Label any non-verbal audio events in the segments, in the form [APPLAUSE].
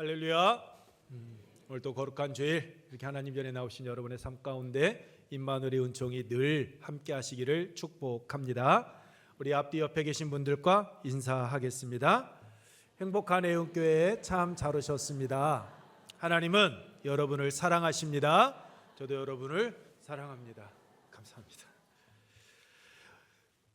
할렐루야. 음, 오늘도 거룩한 주일 이렇게 하나님 전에 나오신 여러분의 삶 가운데 임마누엘의 은총이 늘 함께 하시기를 축복합니다. 우리 앞뒤 옆에 계신 분들과 인사하겠습니다. 행복한 애운교회에 참 잘 오셨습니다. 하나님은 여러분을 사랑하십니다. 저도 여러분을 사랑합니다. 감사합니다.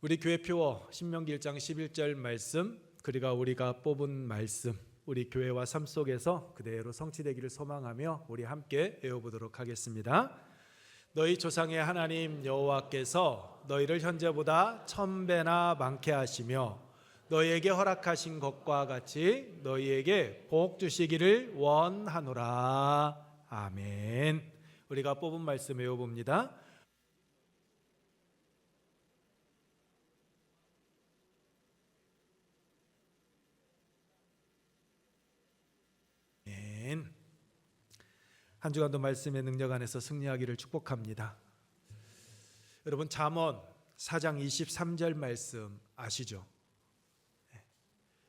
우리 교회 표어 신명기 1장 11절 말씀 그리가 우리가 뽑은 말씀 우리 교회와 삶 속에서 그대로 성취되기를 소망하며 우리 함께 외워보도록 하겠습니다. 너희 조상의 하나님 여호와께서 너희를 현재보다 천 배나 많게 하시며 너희에게 허락하신 것과 같이 너희에게 복 주시기를 원하노라. 아멘. 우리가 뽑은 말씀 외워봅니다. 아멘. 한 주간도 말씀의 능력 안에서 승리하기를 축복합니다. 여러분 잠언 4장 23절 말씀 아시죠? 네.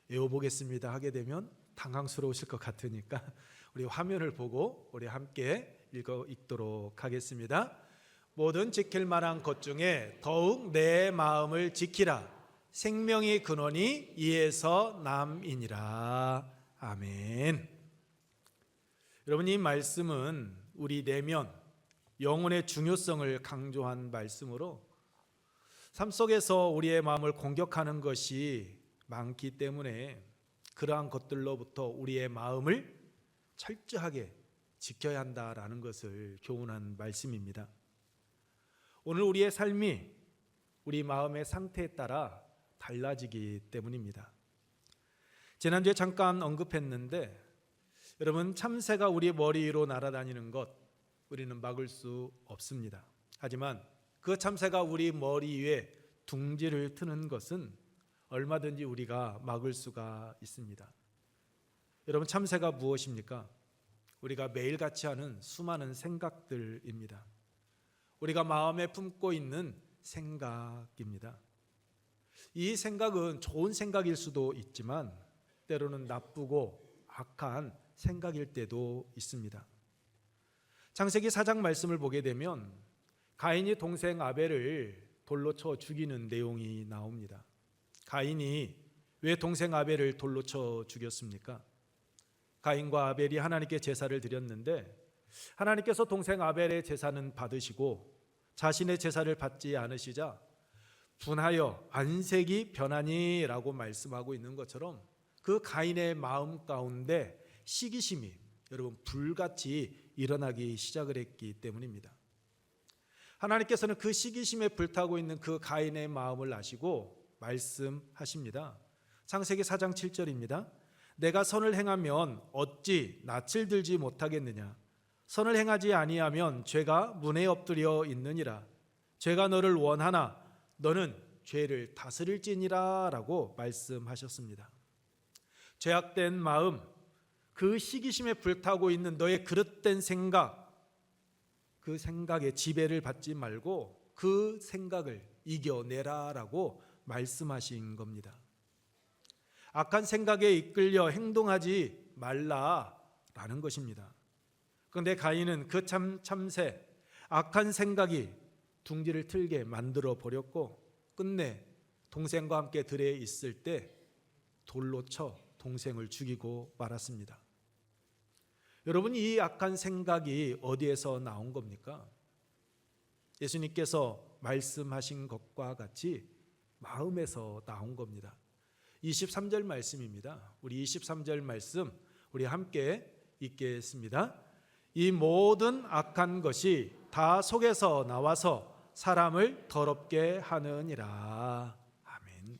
외워보겠습니다 하게 되면 당황스러우실 것 같으니까 [LAUGHS] 우리 화면을 보고 우리 함께 읽어 읽도록 하겠습니다. 모든 지킬 만한 것 중에 더욱 내 마음을 지키라. 생명의 근원이 이에서 남이니라. 아멘. 여러분 이 말씀은 우리 내면 영혼의 중요성을 강조한 말씀으로 삶 속에서 우리의 마음을 공격하는 것이 많기 때문에 그러한 것들로부터 우리의 마음을 철저하게 지켜야 한다라는 것을 교훈한 말씀입니다. 오늘 우리의 삶이 우리 마음의 상태에 따라 달라지기 때문입니다. 지난주에 잠깐 언급했는데 여러분 참새가 우리 머리 위로 날아다니는 것 우리는 막을 수 없습니다. 하지만 그 참새가 우리 머리 위에 둥지를 트는 것은 얼마든지 우리가 막을 수가 있습니다. 여러분 참새가 무엇입니까? 우리가 매일같이 하는 수많은 생각들입니다. 우리가 마음에 품고 있는 생각입니다. 이 생각은 좋은 생각일 수도 있지만 때로는 나쁘고 악한 생각일 때도 있습니다. 창세기 4장 말씀을 보게 되면 가인이 동생 아벨을 돌로 쳐 죽이는 내용이 나옵니다. 가인이 왜 동생 아벨을 돌로 쳐 죽였습니까? 가인과 아벨이 하나님께 제사를 드렸는데 하나님께서 동생 아벨의 제사는 받으시고 자신의 제사를 받지 않으시자 분하여 안색이 변하니라고 말씀하고 있는 것처럼 그 가인의 마음 가운데 시기심이 여러분 불같이 일어나기 시작을 했기 때문입니다. 하나님께서는 그 시기심에 불타고 있는 그 가인의 마음을 아시고 말씀하십니다. 창세기 4장 7절입니다. 내가 선을 행하면 어찌 낯을 들지 못하겠느냐? 선을 행하지 아니하면 죄가 문에 엎드려 있느니라. 죄가 너를 원하나 너는 죄를 다스릴지니라라고 말씀하셨습니다. 죄악된 마음, 그 시기심에 불타고 있는 너의 그릇된 생각, 그 생각에 지배를 받지 말고 그 생각을 이겨내라라고 말씀하신 겁니다. 악한 생각에 이끌려 행동하지 말라라는 것입니다. 그런데 가인은 그 참 참새 악한 생각이 둥지를 틀게 만들어 버렸고 끝내 동생과 함께 들에 있을 때 돌로 쳐 동생을 죽이고 말았습니다. 여러분 이 악한 생각이 어디에서 나온 겁니까? 예수님께서 말씀하신 것과 같이 마음에서 나온 겁니다. 23절 말씀입니다. 우리 23절 말씀 우리 함께 읽겠습니다. 이 모든 악한 것이 다 속에서 나와서 사람을 더럽게 하느니라. 아멘.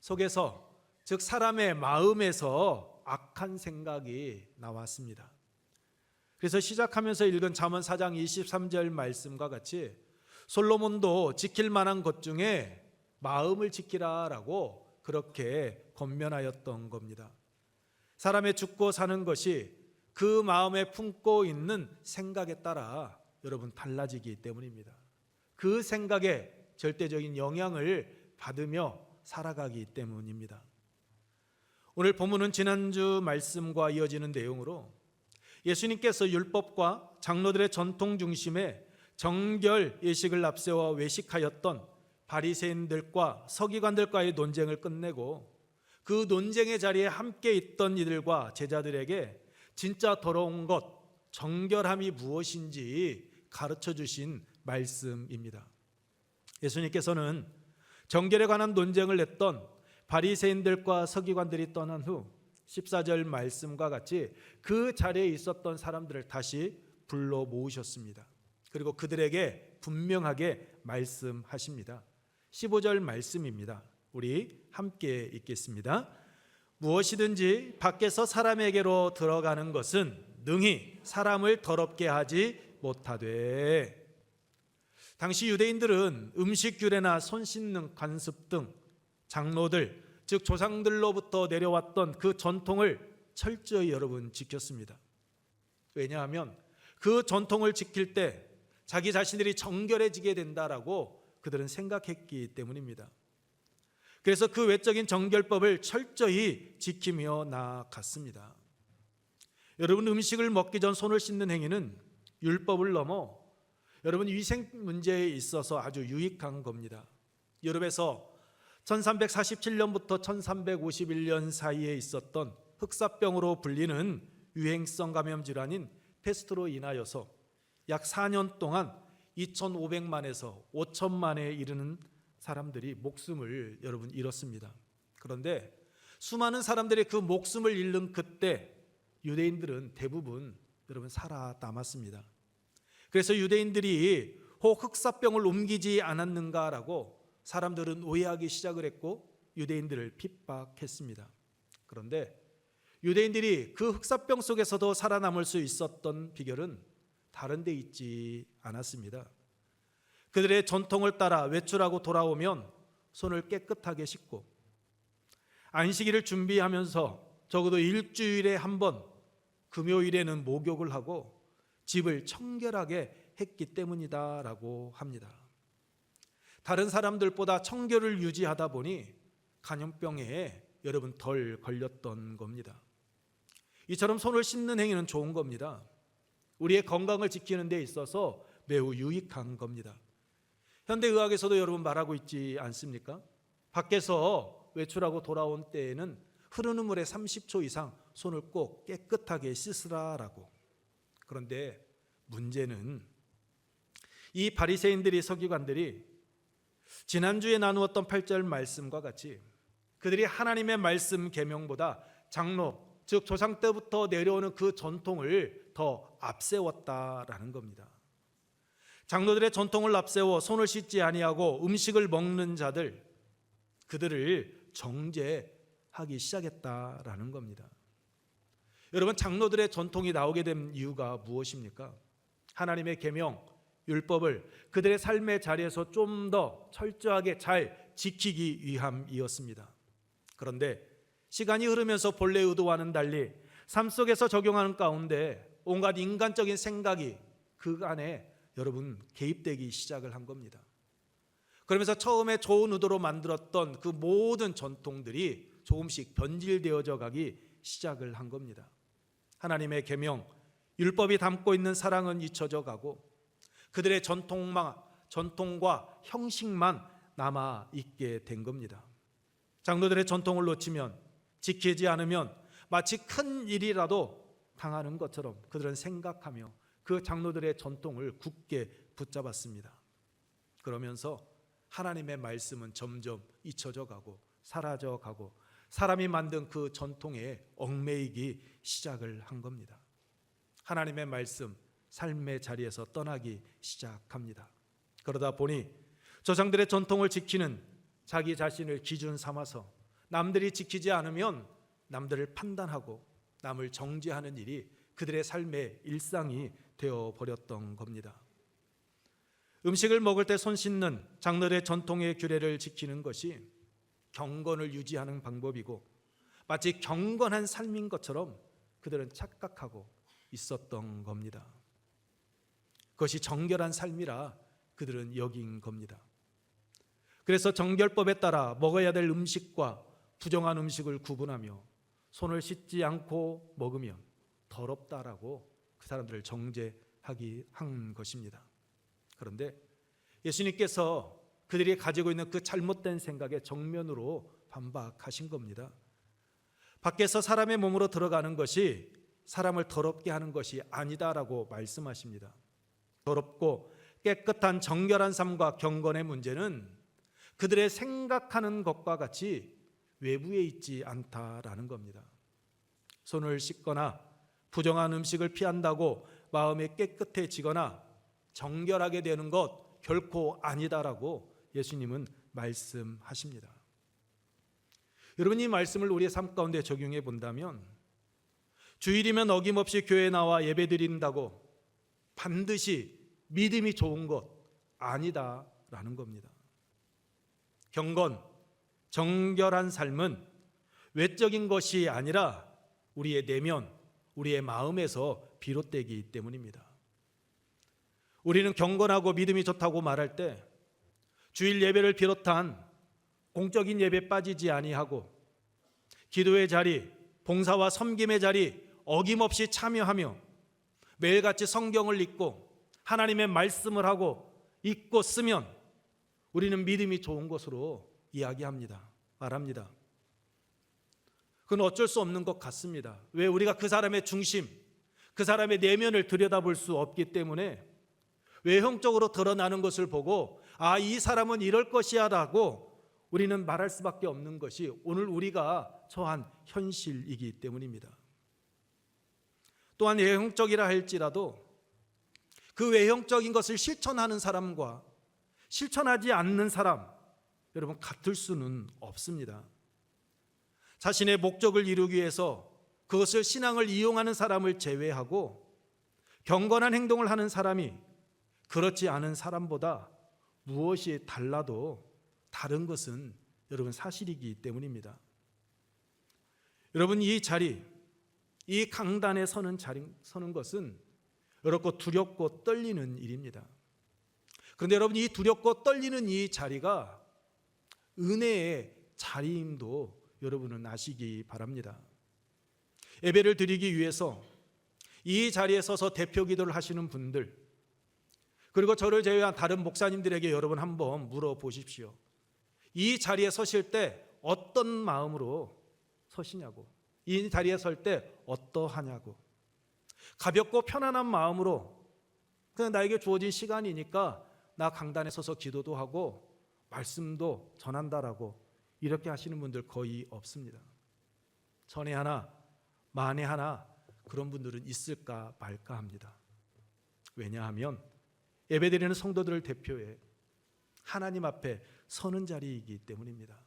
속에서 즉 사람의 마음에서 악한 생각이 나왔습니다. 그래서 시작하면서 읽은 잠언 4장 23절 말씀과 같이 솔로몬도 지킬 만한 것 중에 마음을 지키라라고 그렇게 권면하였던 겁니다. 사람의 죽고 사는 것이 그 마음에 품고 있는 생각에 따라 여러분 달라지기 때문입니다. 그 생각에 절대적인 영향을 받으며 살아가기 때문입니다. 오늘 본문은 지난주 말씀과 이어지는 내용으로 예수님께서 율법과 장로들의 전통 중심에 정결 예식을 앞세워 외식하였던 바리새인들과 서기관들과의 논쟁을 끝내고 그 논쟁의 자리에 함께 있던 이들과 제자들에게 진짜 더러운 것 정결함이 무엇인지 가르쳐 주신 말씀입니다. 예수님께서는 정결에 관한 논쟁을 냈던 바리새인들과 서기관들이 떠난 후 14절 말씀과 같이 그 자리에 있었던 사람들을 다시 불러 모으셨습니다. 그리고 그들에게 분명하게 말씀하십니다. 15절 말씀입니다. 우리 함께 읽겠습니다. 무엇이든지 밖에서 사람에게로 들어가는 것은 능히 사람을 더럽게 하지 못하되 당시 유대인들은 음식 규례나 손 씻는 관습 등 장로들 즉 조상들로부터 내려왔던 그 전통을 철저히 여러분 지켰습니다. 왜냐하면 그 전통을 지킬 때 자기 자신들이 정결해지게 된다라고 그들은 생각했기 때문입니다. 그래서 그 외적인 정결법을 철저히 지키며 나아갔습니다. 여러분 음식을 먹기 전 손을 씻는 행위는 율법을 넘어 여러분 위생 문제에 있어서 아주 유익한 겁니다. 유럽에서 1347년부터 1351년 사이에 있었던 흑사병으로 불리는 유행성 감염 질환인 페스트로 인하여서 약 4년 동안 2,500만에서 5천만에 이르는 사람들이 목숨을 여러분 잃었습니다. 그런데 수많은 사람들이 그 목숨을 잃는 그때 유대인들은 대부분 여러분 살아남았습니다. 그래서 유대인들이 혹 흑사병을 옮기지 않았는가라고 사람들은 오해하기 시작을 했고 유대인들을 핍박했습니다. 그런데 유대인들이 그 흑사병 속에서도 살아남을 수 있었던 비결은 다른 데 있지 않았습니다. 그들의 전통을 따라 외출하고 돌아오면 손을 깨끗하게 씻고 안식일을 준비하면서 적어도 일주일에 한 번 금요일에는 목욕을 하고 집을 청결하게 했기 때문이다라고 합니다. 다른 사람들보다 청결을 유지하다 보니 간염병에 여러분 덜 걸렸던 겁니다. 이처럼 손을 씻는 행위는 좋은 겁니다. 우리의 건강을 지키는 데 있어서 매우 유익한 겁니다. 현대 의학에서도 여러분 말하고 있지 않습니까? 밖에서 외출하고 돌아온 때에는 흐르는 물에 30초 이상 손을 꼭 깨끗하게 씻으라라고. 그런데 문제는 이 바리새인들이 서기관들이 지난주에 나누었던 8절 말씀과 같이 그들이 하나님의 말씀 계명보다 장로 즉 조상 때부터 내려오는 그 전통을 더 앞세웠다라는 겁니다. 장로들의 전통을 앞세워 손을 씻지 아니하고 음식을 먹는 자들 그들을 정죄하기 시작했다라는 겁니다. 여러분 장로들의 전통이 나오게 된 이유가 무엇입니까? 하나님의 계명 율법을 그들의 삶의 자리에서 좀 더 철저하게 잘 지키기 위함이었습니다. 그런데 시간이 흐르면서 본래 의도와는 달리 삶 속에서 적용하는 가운데 온갖 인간적인 생각이 그 안에 여러분 개입되기 시작을 한 겁니다. 그러면서 처음에 좋은 의도로 만들었던 그 모든 전통들이 조금씩 변질되어져 가기 시작을 한 겁니다. 하나님의 계명, 율법이 담고 있는 사랑은 잊혀져 가고 그들의 전통만 전통과 형식만 남아 있게 된 겁니다. 장로들의 전통을 놓치면 지키지 않으면 마치 큰 일이라도 당하는 것처럼 그들은 생각하며 그 장로들의 전통을 굳게 붙잡았습니다. 그러면서 하나님의 말씀은 점점 잊혀져 가고 사라져 가고 사람이 만든 그 전통에 얽매이기 시작을 한 겁니다. 하나님의 말씀 삶의 자리에서 떠나기 시작합니다. 그러다 보니 조상들의 전통을 지키는 자기 자신을 기준 삼아서 남들이 지키지 않으면 남들을 판단하고 남을 정죄하는 일이 그들의 삶의 일상이 되어 버렸던 겁니다. 음식을 먹을 때 손 씻는 장로의 전통의 규례를 지키는 것이 경건을 유지하는 방법이고 마치 경건한 삶인 것처럼 그들은 착각하고 있었던 겁니다. 그것이 정결한 삶이라 그들은 여긴 겁니다. 그래서 정결법에 따라 먹어야 될 음식과 부정한 음식을 구분하며 손을 씻지 않고 먹으면 더럽다라고 그 사람들을 정죄하기 한 것입니다. 그런데 예수님께서 그들이 가지고 있는 그 잘못된 생각에 정면으로 반박하신 겁니다. 밖에서 사람의 몸으로 들어가는 것이 사람을 더럽게 하는 것이 아니다라고 말씀하십니다. 더럽고 깨끗한 정결한 삶과 경건의 문제는 그들의 생각하는 것과 같이 외부에 있지 않다라는 겁니다. 손을 씻거나 부정한 음식을 피한다고 마음이 깨끗해지거나 정결하게 되는 것 결코 아니다라고 예수님은 말씀하십니다. 여러분 이 말씀을 우리의 삶 가운데 적용해 본다면 주일이면 어김없이 교회에 나와 예배 드린다고 반드시 믿음이 좋은 것 아니다라는 겁니다. 경건, 정결한 삶은 외적인 것이 아니라 우리의 내면, 우리의 마음에서 비롯되기 때문입니다. 우리는 경건하고 믿음이 좋다고 말할 때 주일 예배를 비롯한 공적인 예배 빠지지 아니하고 기도의 자리, 봉사와 섬김의 자리 어김없이 참여하며 매일같이 성경을 읽고 하나님의 말씀을 하고 읽고 쓰면 우리는 믿음이 좋은 것으로 이야기합니다. 말합니다. 그건 어쩔 수 없는 것 같습니다. 왜 우리가 그 사람의 중심, 그 사람의 내면을 들여다볼 수 없기 때문에 외형적으로 드러나는 것을 보고 아, 이 사람은 이럴 것이야라고 우리는 말할 수밖에 없는 것이 오늘 우리가 처한 현실이기 때문입니다. 또한 외형적이라 할지라도 그 외형적인 것을 실천하는 사람과 실천하지 않는 사람, 여러분 같을 수는 없습니다. 자신의 목적을 이루기 위해서 그것을 신앙을 이용하는 사람을 제외하고 경건한 행동을 하는 사람이 그렇지 않은 사람보다 무엇이 달라도 다른 것은 여러분 사실이기 때문입니다. 여러분 이 자리, 이 강단에 서는 자리, 서는 것은 어렵고 두렵고 떨리는 일입니다. 그런데 여러분 이 두렵고 떨리는 이 자리가 은혜의 자리임도 여러분은 아시기 바랍니다. 예배를 드리기 위해서 이 자리에 서서 대표 기도를 하시는 분들 그리고 저를 제외한 다른 목사님들에게 여러분 한번 물어보십시오. 이 자리에 서실 때 어떤 마음으로 서시냐고. 이 자리에 설 때 어떠하냐고. 가볍고 편안한 마음으로 그냥 나에게 주어진 시간이니까 나 강단에 서서 기도도 하고 말씀도 전한다라고 이렇게 하시는 분들 거의 없습니다. 전에 하나, 만에 하나 그런 분들은 있을까 말까 합니다. 왜냐하면 예배드리는 성도들을 대표해 하나님 앞에 서는 자리이기 때문입니다.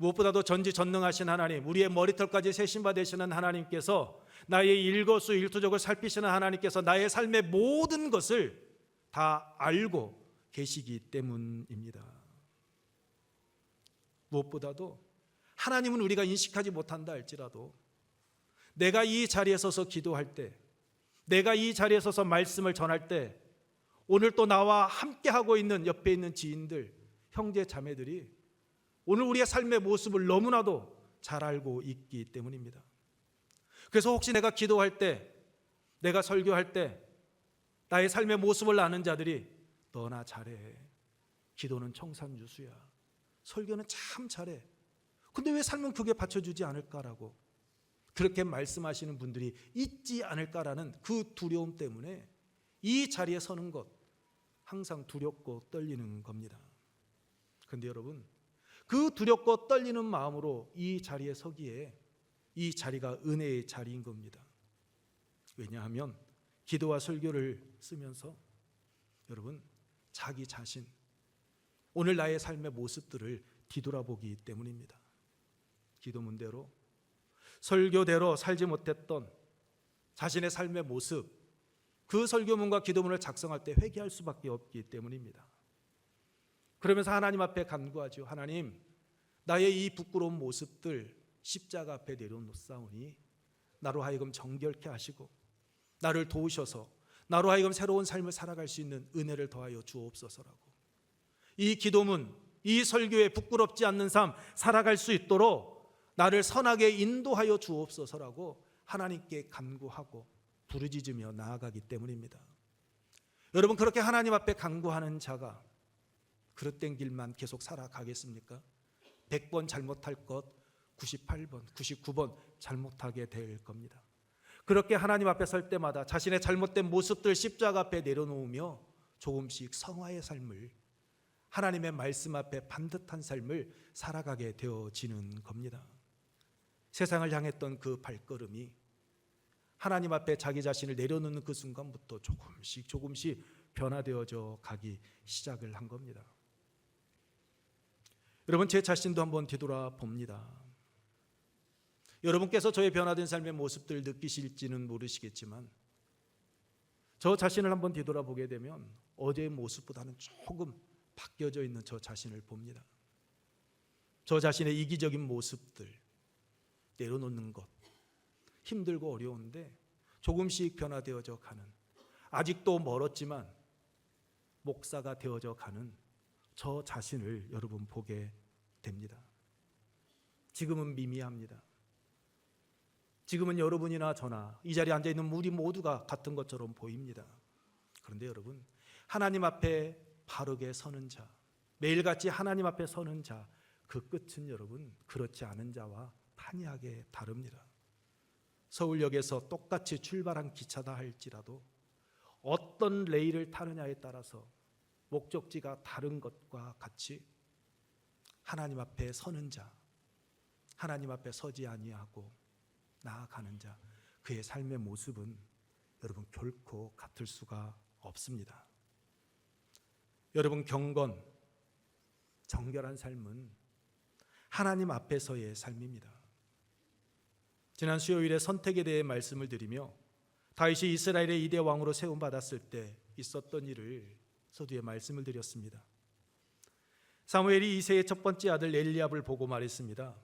무엇보다도 전지전능하신 하나님, 우리의 머리털까지 세신 바 되시는 하나님께서 나의 일거수 일투족을 살피시는 하나님께서 나의 삶의 모든 것을 다 알고 계시기 때문입니다. 무엇보다도 하나님은 우리가 인식하지 못한다 할지라도 내가 이 자리에 서서 기도할 때, 내가 이 자리에 서서 말씀을 전할 때, 오늘 또 나와 함께 하고 있는 옆에 있는 지인들, 형제 자매들이 오늘 우리의 삶의 모습을 너무나도 잘 알고 있기 때문입니다. 그래서 혹시 내가 기도할 때, 내가 설교할 때, 나의 삶의 모습을 아는 자들이 너나 잘해. 기도는 청산유수야. 설교는 참 잘해. 근데 왜 삶은 그게 받쳐주지 않을까라고 그렇게 말씀하시는 분들이 있지 않을까라는 그 두려움 때문에 이 자리에 서는 것 항상 두렵고 떨리는 겁니다. 근데 여러분, 그 두렵고 떨리는 마음으로 이 자리에 서기에 이 자리가 은혜의 자리인 겁니다. 왜냐하면 기도와 설교를 쓰면서 여러분 자기 자신 오늘 나의 삶의 모습들을 뒤돌아보기 때문입니다. 기도문대로 설교대로 살지 못했던 자신의 삶의 모습 그 설교문과 기도문을 작성할 때 회개할 수밖에 없기 때문입니다. 그러면서 하나님 앞에 간구하죠. 하나님, 나의 이 부끄러운 모습들 십자가 앞에 내려놓사오니 나로 하여금 정결케 하시고 나를 도우셔서 나로 하여금 새로운 삶을 살아갈 수 있는 은혜를 더하여 주옵소서라고. 이 기도문, 이 설교에 부끄럽지 않는 삶 살아갈 수 있도록 나를 선하게 인도하여 주옵소서라고 하나님께 간구하고 부르짖으며 나아가기 때문입니다. 여러분 그렇게 하나님 앞에 간구하는 자가 그릇된 길만 계속 살아가겠습니까? 100번 잘못할 것 98번, 99번 잘못하게 될 겁니다. 그렇게 하나님 앞에 설 때마다 자신의 잘못된 모습들 십자가 앞에 내려놓으며 조금씩 성화의 삶을 하나님의 말씀 앞에 반듯한 삶을 살아가게 되어지는 겁니다. 세상을 향했던 그 발걸음이 하나님 앞에 자기 자신을 내려놓는 그 순간부터 조금씩 조금씩 변화되어져 가기 시작을 한 겁니다. 여러분 제 자신도 한번 뒤돌아 봅니다. 여러분께서 저의 변화된 삶의 모습들 느끼실지는 모르시겠지만 저 자신을 한번 뒤돌아보게 되면 어제의 모습보다는 조금 바뀌어져 있는 저 자신을 봅니다. 저 자신의 이기적인 모습들 내려놓는 것 힘들고 어려운데 조금씩 변화되어져 가는 아직도 멀었지만 목사가 되어져 가는 저 자신을 여러분 보게 됩니다. 지금은 미미합니다. 지금은 여러분이나 저나 이 자리에 앉아 있는 우리 모두가 같은 것처럼 보입니다. 그런데 여러분, 하나님 앞에 바르게 서는 자, 매일같이 하나님 앞에 서는 자, 그 끝은 여러분 그렇지 않은 자와 판이하게 다릅니다. 서울역에서 똑같이 출발한 기차다 할지라도 어떤 레일을 타느냐에 따라서 목적지가 다른 것과 같이 하나님 앞에 서는 자, 하나님 앞에 서지 아니하고 나아가는 자, 그의 삶의 모습은 여러분 결코 같을 수가 없습니다. 여러분 경건, 정결한 삶은 하나님 앞에서의 삶입니다. 지난 수요일에 선택에 대해 말씀을 드리며 다윗이 이스라엘의 이대 왕으로 세움 받았을 때 있었던 일을 서두에 말씀을 드렸습니다. 사무엘이 이세의 첫 번째 아들 엘리압을 보고 말했습니다.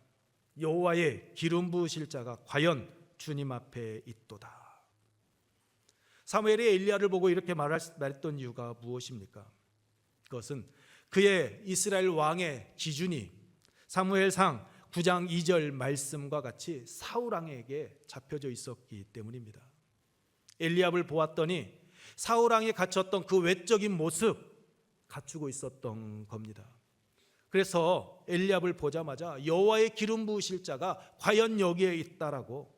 여호와의 기름 부으실 자가 과연 주님 앞에 있도다. 사무엘이 엘리야를 보고 이렇게 말했던 이유가 무엇입니까? 그것은 그의 이스라엘 왕의 기준이 사무엘상 9장 2절 말씀과 같이 사울 왕에게 잡혀져 있었기 때문입니다. 엘리압을 보았더니 사울 왕이 갖췄던 그 외적인 모습 갖추고 있었던 겁니다. 그래서 엘리압을 보자마자 여호와의 기름 부으실 자가 과연 여기에 있다라고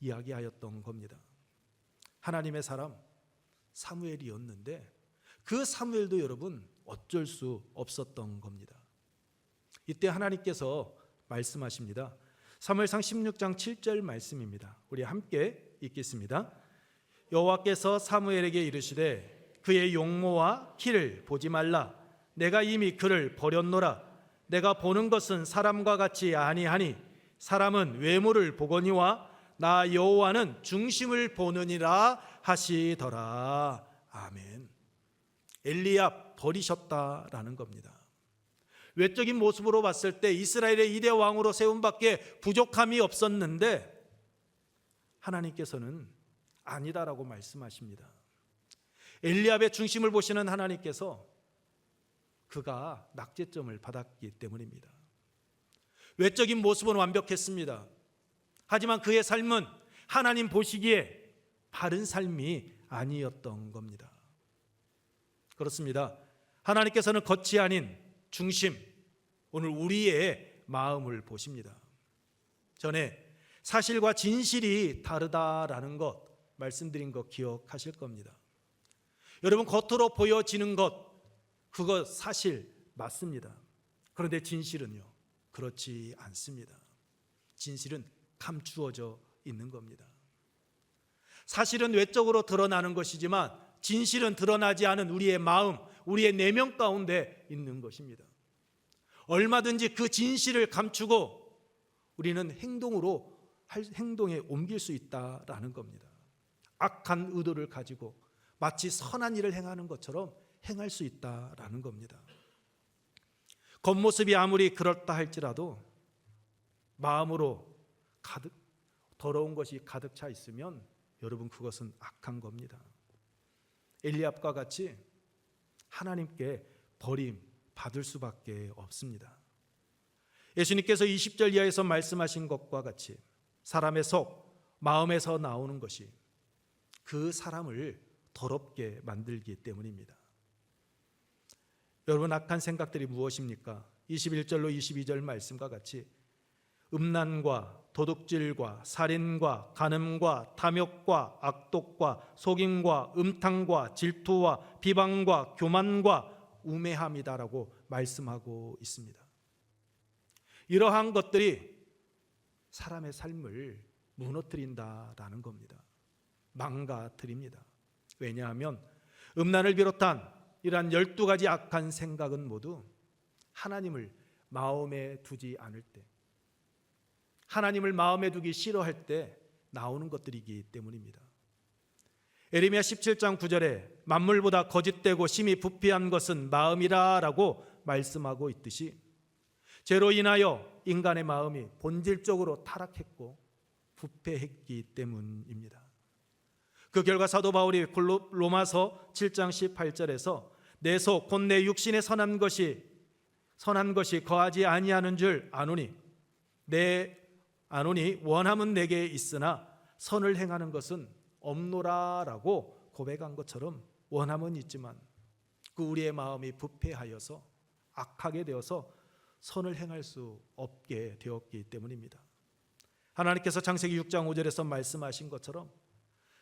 이야기하였던 겁니다. 하나님의 사람 사무엘이었는데 그 사무엘도 여러분 어쩔 수 없었던 겁니다. 이때 하나님께서 말씀하십니다. 사무엘상 16장 7절 말씀입니다. 우리 함께 읽겠습니다. 여호와께서 사무엘에게 이르시되 그의 용모와 키를 보지 말라 내가 이미 그를 버렸노라 내가 보는 것은 사람과 같이 아니하니 사람은 외모를 보거니와 나 여호와는 중심을 보느니라 하시더라. 아멘. 엘리압 버리셨다라는 겁니다. 외적인 모습으로 봤을 때 이스라엘의 이대 왕으로 세움밖에 부족함이 없었는데 하나님께서는 아니다라고 말씀하십니다. 엘리압의 중심을 보시는 하나님께서 그가 낙제점을 받았기 때문입니다. 외적인 모습은 완벽했습니다. 하지만 그의 삶은 하나님 보시기에 바른 삶이 아니었던 겁니다. 그렇습니다. 하나님께서는 겉이 아닌 중심, 오늘 우리의 마음을 보십니다. 전에 사실과 진실이 다르다라는 것 말씀드린 거 기억하실 겁니다. 여러분 겉으로 보여지는 것 그거 사실 맞습니다. 그런데 진실은요. 그렇지 않습니다. 진실은 감추어져 있는 겁니다. 사실은 외적으로 드러나는 것이지만 진실은 드러나지 않은 우리의 마음, 우리의 내면 가운데 있는 것입니다. 얼마든지 그 진실을 감추고 우리는 행동으로 행동에 옮길 수 있다라는 겁니다. 악한 의도를 가지고 마치 선한 일을 행하는 것처럼 행할 수 있다라는 겁니다. 겉모습이 아무리 그렇다 할지라도 마음으로 가득 더러운 것이 가득 차 있으면 여러분 그것은 악한 겁니다. 엘리압과 같이 하나님께 버림 받을 수밖에 없습니다. 예수님께서 20절 이하에서 말씀하신 것과 같이 사람의 속 마음에서 나오는 것이 그 사람을 더럽게 만들기 때문입니다. 여러분 악한 생각들이 무엇입니까? 21절로 22절 말씀과 같이 음란과 도둑질과 살인과 간음과 탐욕과 악독과 속임과 음탕과 질투와 비방과 교만과 우매함이다라고 말씀하고 있습니다. 이러한 것들이 사람의 삶을 무너뜨린다라는 겁니다. 망가뜨립니다. 왜냐하면 음란을 비롯한 이러한 열두 가지 악한 생각은 모두 하나님을 마음에 두지 않을 때 하나님을 마음에 두기 싫어할 때 나오는 것들이기 때문입니다. 에레미야 17장 9절에 만물보다 거짓되고 심히 부패한 것은 마음이라라고 말씀하고 있듯이 죄로 인하여 인간의 마음이 본질적으로 타락했고 부패했기 때문입니다. 그 결과 사도 바울이 로마서 7장 18절에서 내 속 곧 내 육신에 선한 것이 선한 것이 거하지 아니하는 줄 아노니 내 아노니 원함은 내게 있으나 선을 행하는 것은 없노라라고 고백한 것처럼 원함은 있지만 그 우리의 마음이 부패하여서 악하게 되어서 선을 행할 수 없게 되었기 때문입니다. 하나님께서 창세기 6장 5절에서 말씀하신 것처럼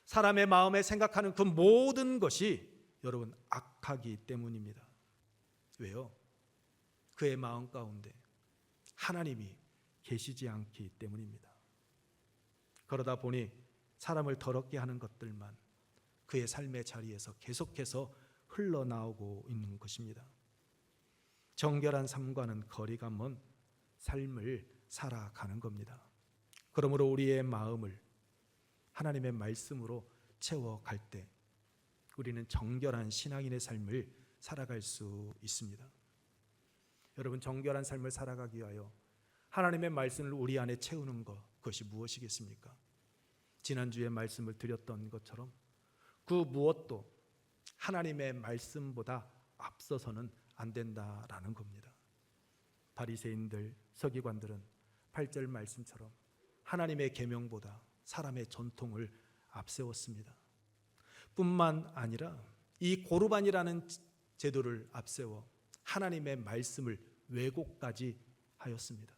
사람의 마음에 생각하는 그 모든 것이 여러분 악 하기 때문입니다. 왜요? 그의 마음 가운데 하나님이 계시지 않기 때문입니다. 그러다 보니 사람을 더럽게 하는 것들만 그의 삶의 자리에서 계속해서 흘러나오고 있는 것입니다. 정결한 삶과는 거리가 먼 삶을 살아가는 겁니다. 그러므로 우리의 마음을 하나님의 말씀으로 채워갈 때 우리는 정결한 신앙인의 삶을 살아갈 수 있습니다. 여러분 정결한 삶을 살아가기 위하여 하나님의 말씀을 우리 안에 채우는 것 그것이 무엇이겠습니까? 지난주에 말씀을 드렸던 것처럼 그 무엇도 하나님의 말씀보다 앞서서는 안 된다라는 겁니다. 바리새인들, 서기관들은 8절 말씀처럼 하나님의 계명보다 사람의 전통을 앞세웠습니다. 뿐만 아니라 이 고르반이라는 제도를 앞세워 하나님의 말씀을 왜곡까지 하였습니다.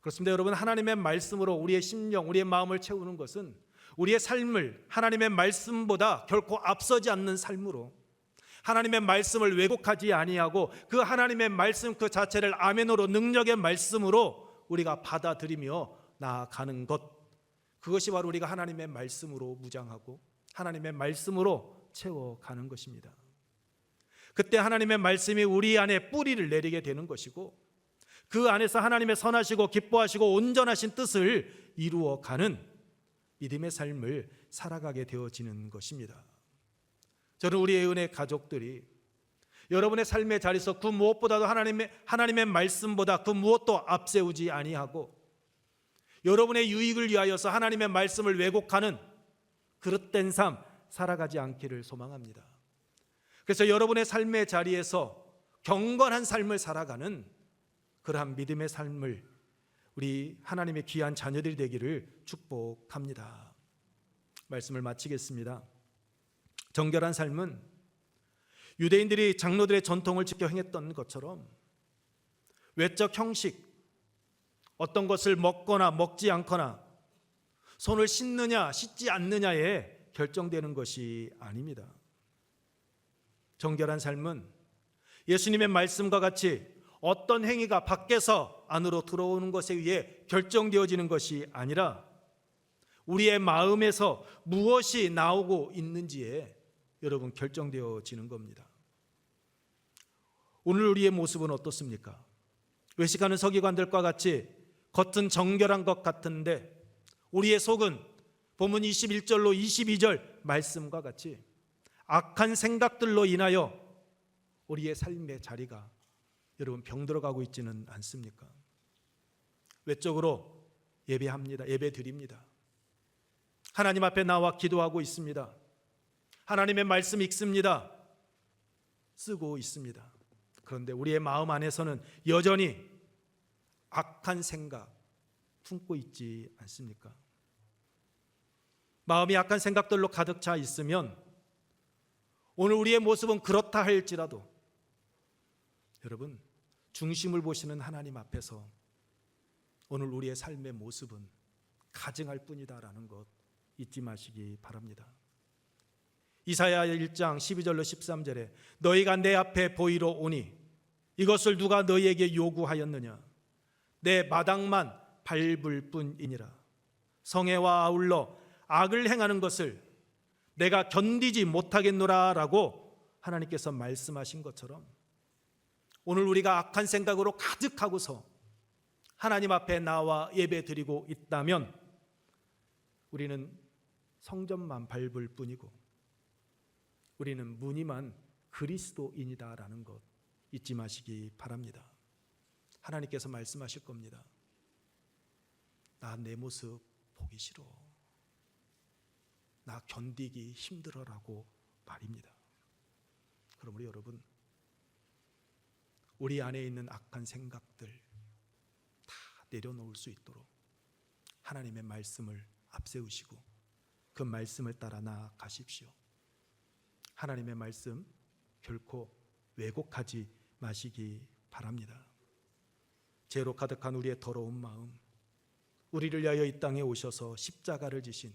그렇습니다. 여러분 하나님의 말씀으로 우리의 심령, 우리의 마음을 채우는 것은 우리의 삶을 하나님의 말씀보다 결코 앞서지 않는 삶으로 하나님의 말씀을 왜곡하지 아니하고 그 하나님의 말씀 그 자체를 아멘으로 능력의 말씀으로 우리가 받아들이며 나아가는 것 그것이 바로 우리가 하나님의 말씀으로 무장하고 하나님의 말씀으로 채워가는 것입니다. 그때 하나님의 말씀이 우리 안에 뿌리를 내리게 되는 것이고 그 안에서 하나님의 선하시고 기뻐하시고 온전하신 뜻을 이루어가는 믿음의 삶을 살아가게 되어지는 것입니다. 저는 우리의 은혜 가족들이 여러분의 삶의 자리에서 그 무엇보다도 하나님의 하나님의 말씀보다 그 무엇도 앞세우지 아니하고 여러분의 유익을 위하여서 하나님의 말씀을 왜곡하는 그릇된 삶 살아가지 않기를 소망합니다. 그래서 여러분의 삶의 자리에서 경건한 삶을 살아가는 그러한 믿음의 삶을 우리 하나님의 귀한 자녀들이 되기를 축복합니다. 말씀을 마치겠습니다. 정결한 삶은 유대인들이 장로들의 전통을 지켜 행했던 것처럼 외적 형식 어떤 것을 먹거나 먹지 않거나 손을 씻느냐 씻지 않느냐에 결정되는 것이 아닙니다. 정결한 삶은 예수님의 말씀과 같이 어떤 행위가 밖에서 안으로 들어오는 것에 의해 결정되어지는 것이 아니라 우리의 마음에서 무엇이 나오고 있는지에 여러분 결정되어지는 겁니다. 오늘 우리의 모습은 어떻습니까? 외식하는 서기관들과 같이 겉은 정결한 것 같은데 우리의 속은 본문 21절로 22절 말씀과 같이 악한 생각들로 인하여 우리의 삶의 자리가 여러분 병들어 가고 있지는 않습니까? 외적으로 예배합니다. 예배 드립니다. 하나님 앞에 나와 기도하고 있습니다. 하나님의 말씀 읽습니다. 쓰고 있습니다. 그런데 우리의 마음 안에서는 여전히 악한 생각 품고 있지 않습니까? 마음이 악한 생각들로 가득 차 있으면 오늘 우리의 모습은 그렇다 할지라도 여러분 중심을 보시는 하나님 앞에서 오늘 우리의 삶의 모습은 가증할 뿐이다라는 것 잊지 마시기 바랍니다. 이사야 1장 12절로 13절에 너희가 내 앞에 보이러 오니 이것을 누가 너희에게 요구하였느냐 내 마당만 밟을 뿐이니라 성애와 아울러 악을 행하는 것을 내가 견디지 못하겠노라라고 하나님께서 말씀하신 것처럼 오늘 우리가 악한 생각으로 가득하고서 하나님 앞에 나와 예배 드리고 있다면 우리는 성전만 밟을 뿐이고 우리는 무늬만 그리스도인이다라는 것 잊지 마시기 바랍니다. 하나님께서 말씀하실 겁니다. 나 내 모습 보기 싫어. 나 견디기 힘들어라고 말입니다. 우리 여러분 우리 안에 있는 악한 생각들 다 내려놓을 수 있도록 하나님의 말씀을 앞세우시고 그 말씀을 따라 나아가십시오. 하나님의 말씀 결코 왜곡하지 마시기 바랍니다. 죄로 가득한 우리의 더러운 마음, 우리를 위하여 이 땅에 오셔서 십자가를 지신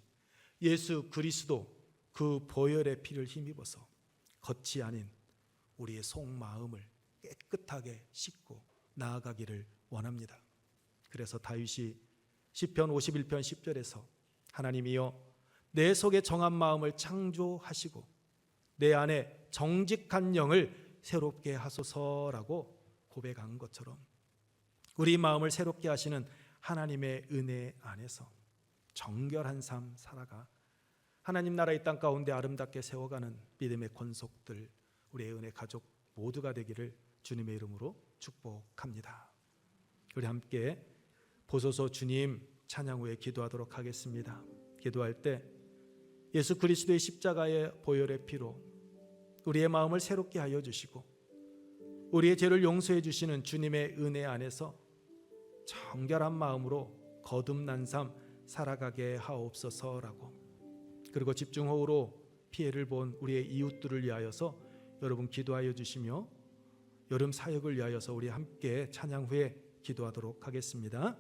예수 그리스도 그 보혈의 피를 힘입어서 겉이 아닌 우리의 속마음을 깨끗하게 씻고 나아가기를 원합니다. 그래서 다윗이 시편 51편 10절에서 하나님이여 내 속에 정한 마음을 창조하시고 내 안에 정직한 영을 새롭게 하소서라고 고백한 것처럼 우리 마음을 새롭게 하시는 하나님의 은혜 안에서 정결한 삶 살아가 하나님 나라의 땅 가운데 아름답게 세워가는 믿음의 권속들 우리의 은혜 가족 모두가 되기를 주님의 이름으로 축복합니다. 우리 함께 보소서 주님 찬양 후에 기도하도록 하겠습니다. 기도할 때 예수 그리스도의 십자가의 보혈의 피로 우리의 마음을 새롭게 하여 주시고 우리의 죄를 용서해 주시는 주님의 은혜 안에서 정결한 마음으로 거듭난 삶 살아가게 하옵소서라고 그리고 집중호우로 피해를 본 우리의 이웃들을 위하여서 여러분 기도하여 주시며 여름 사역을 위하여서 우리 함께 찬양 후에 기도하도록 하겠습니다.